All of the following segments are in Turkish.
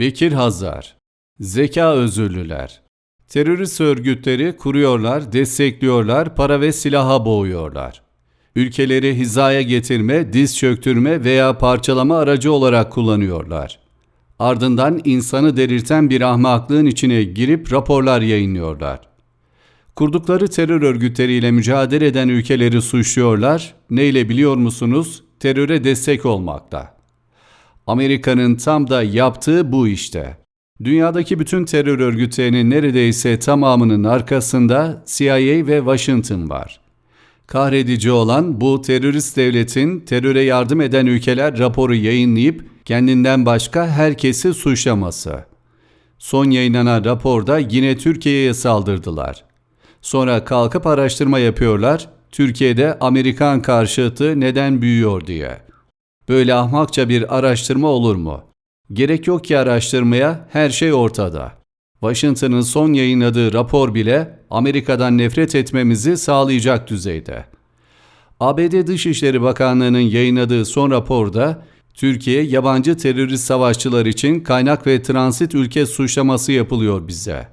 Bekir Hazar Zeka özürlüler Terörist örgütleri kuruyorlar, destekliyorlar, para ve silaha boğuyorlar. Ülkeleri hizaya getirme, diz çöktürme veya parçalama aracı olarak kullanıyorlar. Ardından insanı delirten bir ahmaklığın içine girip raporlar yayınlıyorlar. Kurdukları terör örgütleriyle mücadele eden ülkeleri suçluyorlar. Neyle biliyor musunuz? Teröre destek olmakta. Amerika'nın tam da yaptığı bu işte. Dünyadaki bütün terör örgütlerinin neredeyse tamamının arkasında CIA ve Washington var. Kahredici olan bu terörist devletin teröre yardım eden ülkeler raporu yayınlayıp kendinden başka herkesi suçlaması. Son yayınlanan raporda yine Türkiye'ye saldırdılar. Sonra kalkıp araştırma yapıyorlar. Türkiye'de Amerikan karşıtı neden büyüyor diye. Böyle ahmakça bir araştırma olur mu? Gerek yok ki araştırmaya, her şey ortada. Washington'ın son yayınladığı rapor bile Amerika'dan nefret etmemizi sağlayacak düzeyde. ABD Dışişleri Bakanlığı'nın yayınladığı son raporda Türkiye yabancı terörist savaşçılar için kaynak ve transit ülke suçlaması yapılıyor bize.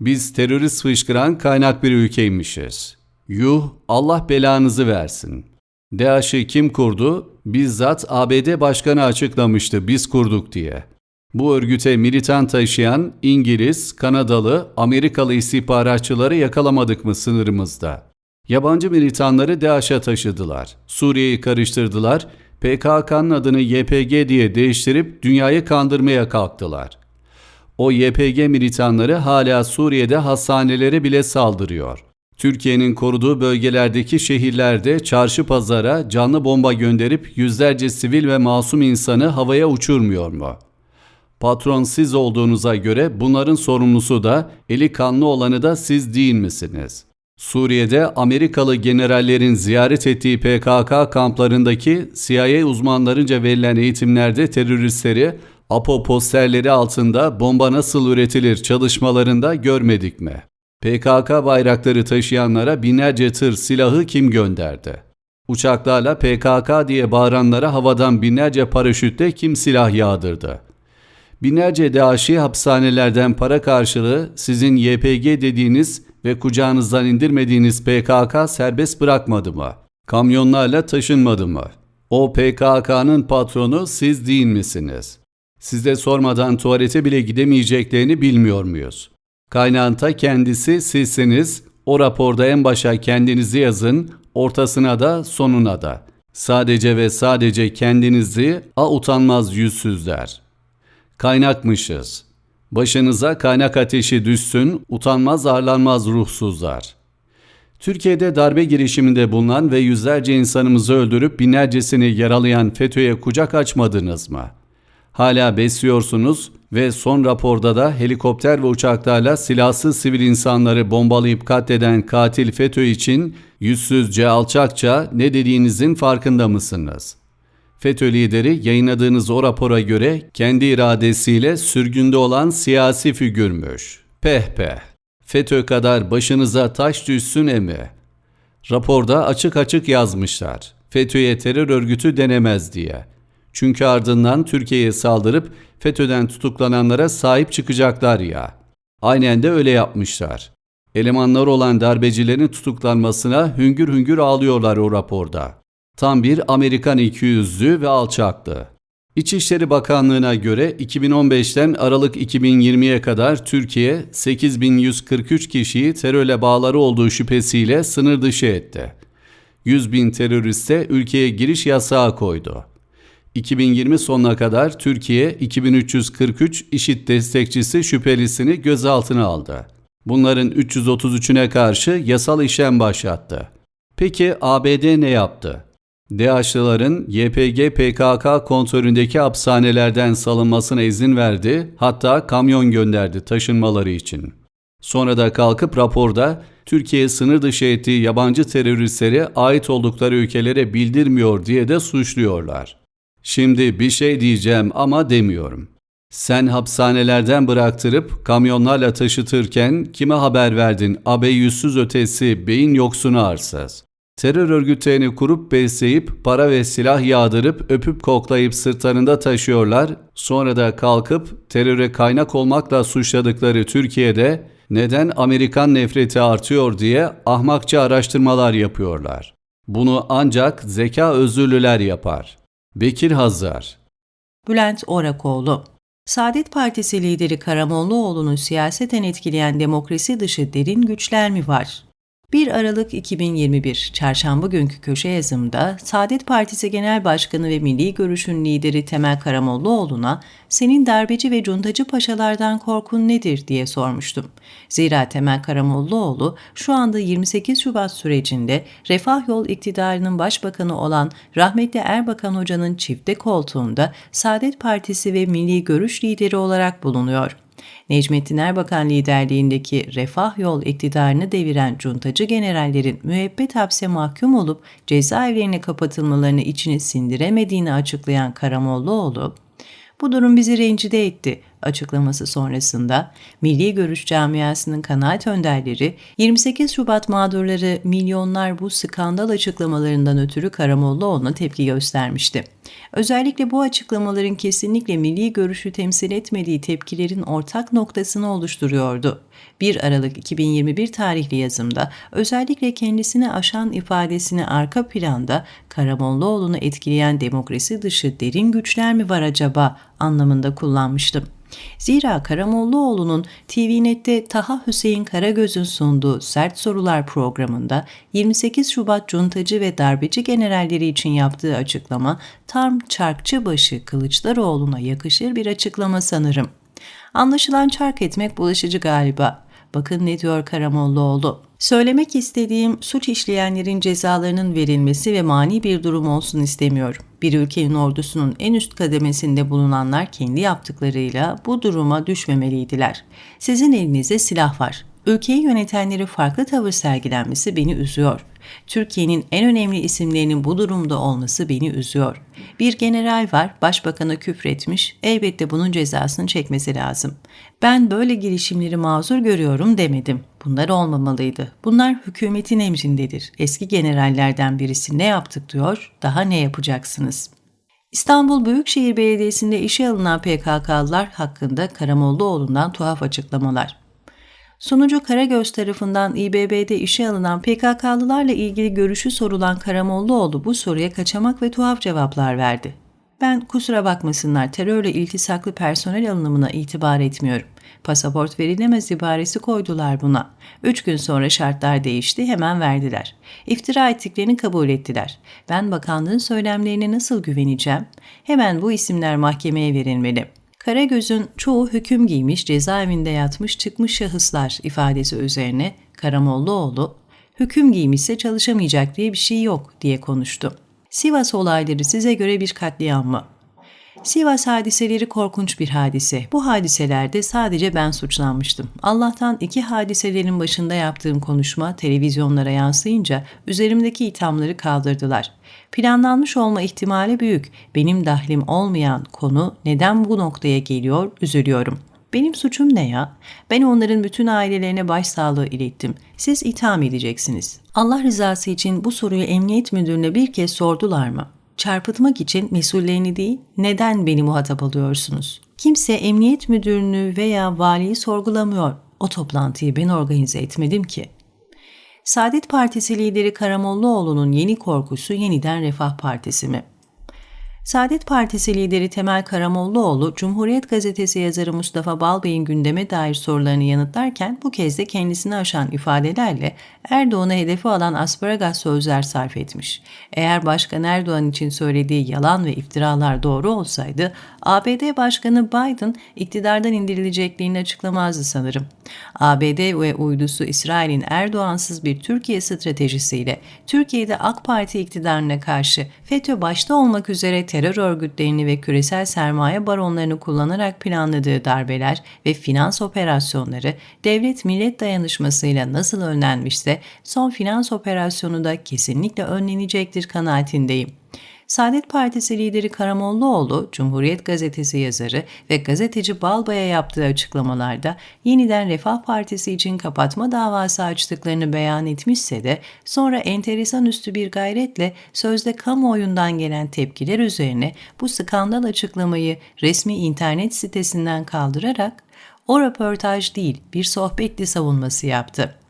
Biz terörist fışkıran kaynak bir ülkeymişiz. Yuh Allah belanızı versin. DAEŞ'i kim kurdu? Bizzat ABD Başkanı açıklamıştı biz kurduk diye. Bu örgüte militan taşıyan İngiliz, Kanadalı, Amerikalı istihbaratçıları yakalamadık mı sınırımızda? Yabancı militanları DAEŞ'e taşıdılar. Suriye'yi karıştırdılar. PKK'nın adını YPG diye değiştirip dünyayı kandırmaya kalktılar. O YPG militanları hala Suriye'de hastanelere bile saldırıyor. Türkiye'nin koruduğu bölgelerdeki şehirlerde çarşı pazara canlı bomba gönderip yüzlerce sivil ve masum insanı havaya uçurmuyor mu? Patron siz olduğunuza göre bunların sorumlusu da eli kanlı olanı da siz değil misiniz? Suriye'de Amerikalı generallerin ziyaret ettiği PKK kamplarındaki CIA uzmanlarınca verilen eğitimlerde teröristleri APO posterleri altında bomba nasıl üretilir çalışmalarında görmedik mi? PKK bayrakları taşıyanlara binlerce tır silahı kim gönderdi? Uçaklarla PKK diye bağıranlara havadan binlerce paraşütle kim silah yağdırdı? Binlerce DAEŞ'i hapishanelerden para karşılığı sizin YPG dediğiniz ve kucağınızdan indirmediğiniz PKK serbest bırakmadı mı? Kamyonlarla taşınmadı mı? O PKK'nın patronu siz değil misiniz? Size sormadan tuvalete bile gidemeyeceklerini bilmiyor muyuz? Kaynağın ta kendisi sizsiniz. O raporda en başa kendinizi yazın, ortasına da sonuna da. Sadece ve sadece kendinizi a utanmaz yüzsüzler. Kaynakmışız. Başınıza kaynak ateşi düşsün, utanmaz arlanmaz ruhsuzlar. Türkiye'de darbe girişiminde bulunan ve yüzlerce insanımızı öldürüp binlercesini yaralayan FETÖ'ye kucak açmadınız mı? Hala besliyorsunuz ve son raporda da helikopter ve uçaklarla silahsız sivil insanları bombalayıp katleden katil FETÖ için yüzsüzce alçakça ne dediğinizin farkında mısınız?'' FETÖ lideri yayınladığınız o rapora göre kendi iradesiyle sürgünde olan siyasi figürmüş. Peh peh. FETÖ kadar başınıza taş düşsün emi. Raporda açık açık yazmışlar. FETÖ'ye terör örgütü denemez diye. Çünkü ardından Türkiye'ye saldırıp FETÖ'den tutuklananlara sahip çıkacaklar ya. Aynen de öyle yapmışlar. Elemanlar olan darbecilerin tutuklanmasına hüngür hüngür ağlıyorlar o raporda. Tam bir Amerikan ikiyüzlü ve alçaktı. İçişleri Bakanlığı'na göre 2015'ten Aralık 2020'ye kadar Türkiye 8143 kişiyi terörle bağları olduğu şüphesiyle sınır dışı etti. 100 bin teröriste ülkeye giriş yasağı koydu. 2020 sonuna kadar Türkiye 2343 işit destekçisi şüphelisini gözaltına aldı. Bunların 333'üne karşı yasal işlem başlattı. Peki ABD ne yaptı? DAEŞ'lıların YPG PKK kontrolündeki hapishanelerden salınmasına izin verdi, hatta kamyon gönderdi taşınmaları için. Sonra da kalkıp raporda Türkiye sınır dışı ettiği yabancı teröristleri ait oldukları ülkelere bildirmiyor diye de suçluyorlar. Şimdi bir şey diyeceğim ama demiyorum. Sen hapishanelerden bıraktırıp kamyonlarla taşıtırken kime haber verdin abe yüzsüz ötesi beyin yoksunu arsız? Terör örgütlerini kurup besleyip para ve silah yağdırıp öpüp koklayıp sırtlarında taşıyorlar. Sonra da kalkıp teröre kaynak olmakla suçladıkları Türkiye'de neden Amerikan nefreti artıyor diye ahmakça araştırmalar yapıyorlar. Bunu ancak zeka özürlüler yapar. Bekir Hazar Bülent Orakoğlu Saadet Partisi lideri Karamollaoğlu'nu siyaseten etkileyen demokrasi dışı derin güçler mi var? 1 Aralık 2021 Çarşamba günkü köşe yazımda Saadet Partisi Genel Başkanı ve Milli Görüş'ün lideri Temel Karamollaoğlu'na senin darbeci ve cuntacı paşalardan korkun nedir diye sormuştum. Zira Temel Karamollaoğlu şu anda 28 Şubat sürecinde Refah Yol iktidarının başbakanı olan rahmetli Erbakan Hoca'nın çifte koltuğunda Saadet Partisi ve Milli Görüş lideri olarak bulunuyor. Necmettin Erbakan liderliğindeki Refah Yol iktidarını deviren cuntacı generallerin müebbet hapse mahkum olup cezaevlerine kapatılmalarını içini sindiremediğini açıklayan Karamollaoğlu, bu durum bizi rencide etti açıklaması sonrasında Milli Görüş Camiası'nın kanaat önderleri 28 Şubat mağdurları milyonlar bu skandal açıklamalarından ötürü Karamollaoğlu'na tepki göstermişti. Özellikle bu açıklamaların kesinlikle milli görüşü temsil etmediği tepkilerin ortak noktasını oluşturuyordu. 1 Aralık 2021 tarihli yazımda özellikle kendisini aşan ifadesini arka planda Karamollaoğlu'nu etkileyen demokrasi dışı derin güçler mi var acaba anlamında kullanmıştım. Zira Karamollaoğlu'nun TVNet'te Taha Hüseyin Karagöz'ün sunduğu Sert Sorular programında 28 Şubat cuntacı ve darbeci generalleri için yaptığı açıklama tam çarkçıbaşı Kılıçdaroğlu'na yakışır bir açıklama sanırım. Anlaşılan çark etmek bulaşıcı galiba. Bakın ne diyor Karamollaoğlu. Söylemek istediğim suç işleyenlerin cezalarının verilmesi ve mani bir durum olsun istemiyorum. Bir ülkenin ordusunun en üst kademesinde bulunanlar kendi yaptıklarıyla bu duruma düşmemeliydiler. Sizin elinizde silah var. Ülkeyi yönetenleri farklı tavır sergilenmesi beni üzüyor. Türkiye'nin en önemli isimlerinin bu durumda olması beni üzüyor. Bir general var, başbakana küfretmiş, elbette bunun cezasını çekmesi lazım. Ben böyle girişimleri mazur görüyorum demedim. Bunlar olmamalıydı. Bunlar hükümetin emrindedir. Eski generallerden birisi ne yaptık diyor, daha ne yapacaksınız?'' İstanbul Büyükşehir Belediyesi'nde işe alınan PKK'lılar hakkında Karamollaoğlu'ndan tuhaf açıklamalar. Sunucu Karagöz tarafından İBB'de işe alınan PKK'lılarla ilgili görüşü sorulan Karamollaoğlu bu soruya kaçamak ve tuhaf cevaplar verdi. Ben kusura bakmasınlar terörle iltisaklı personel alınımına itibar etmiyorum. Pasaport verilemez ibaresi koydular buna. Üç gün sonra şartlar değişti hemen verdiler. İftira ettiklerini kabul ettiler. Ben bakanlığın söylemlerine nasıl güveneceğim? Hemen bu isimler mahkemeye verilmeli. Karagöz'ün çoğu hüküm giymiş, cezaevinde yatmış çıkmış şahıslar ifadesi üzerine Karamollaoğlu, hüküm giymişse çalışamayacak diye bir şey yok diye konuştu. Sivas olayları size göre bir katliam mı? Sivas hadiseleri korkunç bir hadise. Bu hadiselerde sadece ben suçlanmıştım. Allah'tan iki hadiselerin başında yaptığım konuşma televizyonlara yansıyınca üzerimdeki ithamları kaldırdılar. Planlanmış olma ihtimali büyük. Benim dahlim olmayan konu neden bu noktaya geliyor üzülüyorum. Benim suçum ne ya? Ben onların bütün ailelerine başsağlığı ilettim. Siz itham edeceksiniz. Allah rızası için bu soruyu emniyet müdürüne bir kez sordular mı? Çarpıtmak için mesullerini değil, neden beni muhatap alıyorsunuz? Kimse emniyet müdürünü veya valiyi sorgulamıyor. O toplantıyı ben organize etmedim ki. Saadet Partisi lideri Karamollaoğlu'nun yeni korkusu yeniden Refah Partisi mi? Saadet Partisi lideri Temel Karamollaoğlu, Cumhuriyet Gazetesi yazarı Mustafa Balbey'in gündeme dair sorularını yanıtlarken bu kez de kendisini aşan ifadelerle Erdoğan'ı hedefi alan asparagas sözler sarf etmiş. Eğer Başkan Erdoğan için söylediği yalan ve iftiralar doğru olsaydı, ABD Başkanı Biden iktidardan indirilecekliğini açıklamazdı sanırım. ABD ve uydusu İsrail'in Erdoğansız bir Türkiye stratejisiyle Türkiye'de AK Parti iktidarına karşı FETÖ başta olmak üzere terör örgütlerini ve küresel sermaye baronlarını kullanarak planladığı darbeler ve finans operasyonları devlet-millet dayanışmasıyla nasıl önlenmişse son finans operasyonu da kesinlikle önlenecektir kanaatindeyim. Saadet Partisi lideri Karamollaoğlu, Cumhuriyet Gazetesi yazarı ve gazeteci Balbay'a yaptığı açıklamalarda yeniden Refah Partisi için kapatma davası açtıklarını beyan etmişse de sonra enteresan üstü bir gayretle sözde kamuoyundan gelen tepkiler üzerine bu skandal açıklamayı resmi internet sitesinden kaldırarak o röportaj değil bir sohbetti savunması yaptı.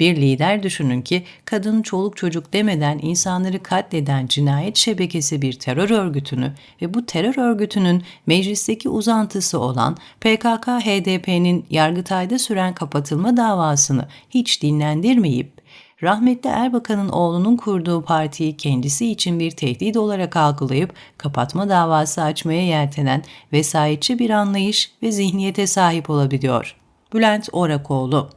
Bir lider düşünün ki kadın çoluk çocuk demeden insanları katleden cinayet şebekesi bir terör örgütünü ve bu terör örgütünün meclisteki uzantısı olan PKK-HDP'nin Yargıtay'da süren kapatılma davasını hiç dinlendirmeyip rahmetli Erbakan'ın oğlunun kurduğu partiyi kendisi için bir tehdit olarak algılayıp kapatma davası açmaya yeltenen vesayetçi bir anlayış ve zihniyete sahip olabiliyor. Bülent Orakoğlu